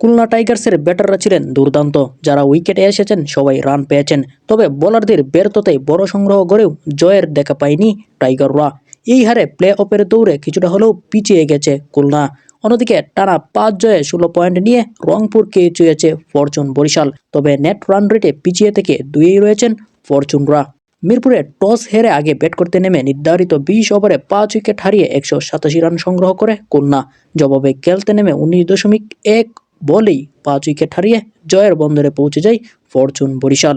খুলনা টাইগার্সের ব্যাটাররা ছিলেন দুর্দান্ত। যারা উইকেটে এসেছেন, সবাই রান পেয়েছেন। তবে বোলারদের ব্যর্থতায় বড় সংগ্রহ করেও জয়ের দেখা পায়নি টাইগাররা। এই হারে প্লে অফের দৌড়ে কিছুটা হলেও পিছিয়ে গেছে খুলনা। অন্যদিকে টানা পাঁচ জয়ে ষোলো পয়েন্ট নিয়ে রংপুরকে চুয়েছে ফরচুন বরিশাল। তবে নেট রান রেটে পিছিয়ে থেকে দুইয়েই রয়েছেন ফরচুনরা। মিরপুরে টস হেরে আগে ব্যাট করতে নেমে নির্ধারিত বিশ ওভারে পাঁচ উইকেট হারিয়ে একশো সাতাশি রান সংগ্রহ করে খুলনা। জবাবে খেলতে নেমে উনিশ দশমিক এক বলেই পাঁচ উইকেট হারিয়ে জয়ের বন্দরে পৌঁছে যায় ফরচুন বরিশাল।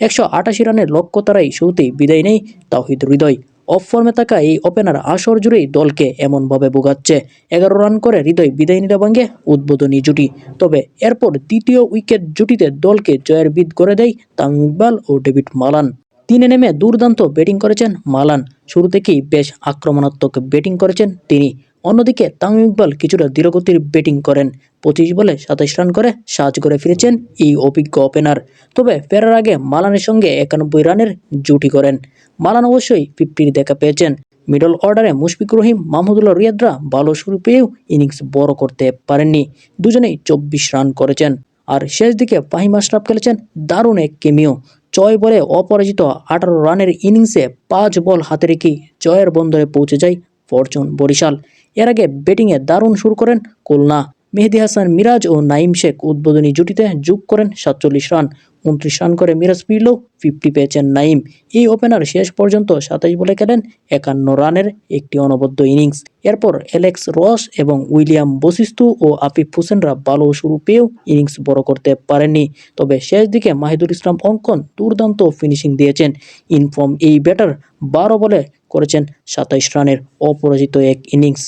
একশো আটাশি রানের লক্ষ্য তারাই শুরুতেই বিদায় নেই তাহিদ হৃদয়। অফ ফর্মে থাকা এই ওপেনার আসর জুড়েই দলকে এমনভাবে ভোগাচ্ছে। এগারো রান করে হৃদয় বিদায় নিতে ভাঙে উদ্বোধনী জুটি। তবে এরপর দ্বিতীয় উইকেট জুটিতে দলকে জয়ের বিদ করে দেয় ইকবাল ও ডেভিড মালান। তিনে নেমে দুর্দান্ত ব্যাটিং করেছেন মালান। শুরু থেকেই বেশ আক্রমণাত্মক ব্যাটিং করেছেন তিনি। অন্যদিকে তামিম ইকবাল কিছুটা ধীরগতির ব্যাটিং করেন। পঁচিশ বলে সাতাশ রান করে সাজ করে ফিরেছেন এই অভিজ্ঞ ওপেনার তবে ফেরার আগে মালানের সঙ্গে একানব্বই রানের জুটি করেন। মালান অবশ্যই ফিফটির দেখা পেয়েছেন। মিডল অর্ডারে মুশফিক রহিম, মাহমুদুল্লাহ রিয়াদরা ভালো শুরু পেয়েও ইনিংস বড় করতে পারেননি। দুজনেই চব্বিশ রান করেছেন। আর শেষ দিকে ফাহিম আশরাফ খেলেছেন দারুণ এক কেমিও ছয় বলে অপরাজিত আঠারো রানের ইনিংসে পাঁচ বল হাতে রেখে জয়ের বন্দরে পৌঁছে যায় ফরচুন বরিশাল। এর আগে ব্যাটিংয়ে দারুণ শুরু করেন খুলনা। মেহেদি হাসান, মিরাজ ও নাইম শেখ উদ্বোধনী জুটিতে যোগ করেন সাতচল্লিশ রান। উনত্রিশ রান করে মিরাজ ফিরলেও ফিফটি পেয়েছেন নাইম। এই ওপেনার শেষ পর্যন্ত সাতাশ বলে খেলেন একান্ন রানের একটি অনবদ্য ইনিংস। এরপর অ্যালেক্স রস এবং উইলিয়াম বশিস্তু ও আফিফ হোসেনরা ভালো শুরু পেয়েও ইনিংস বড় করতে পারেননি। তবে শেষ দিকে মাহিদুল ইসলাম অঙ্কন দুর্দান্ত ফিনিশিং দিয়েছেন। ইনফর্ম এই ব্যাটার বারো বলে করেছেন সাতাইশ রানের অপরাজিত এক ইনিংস।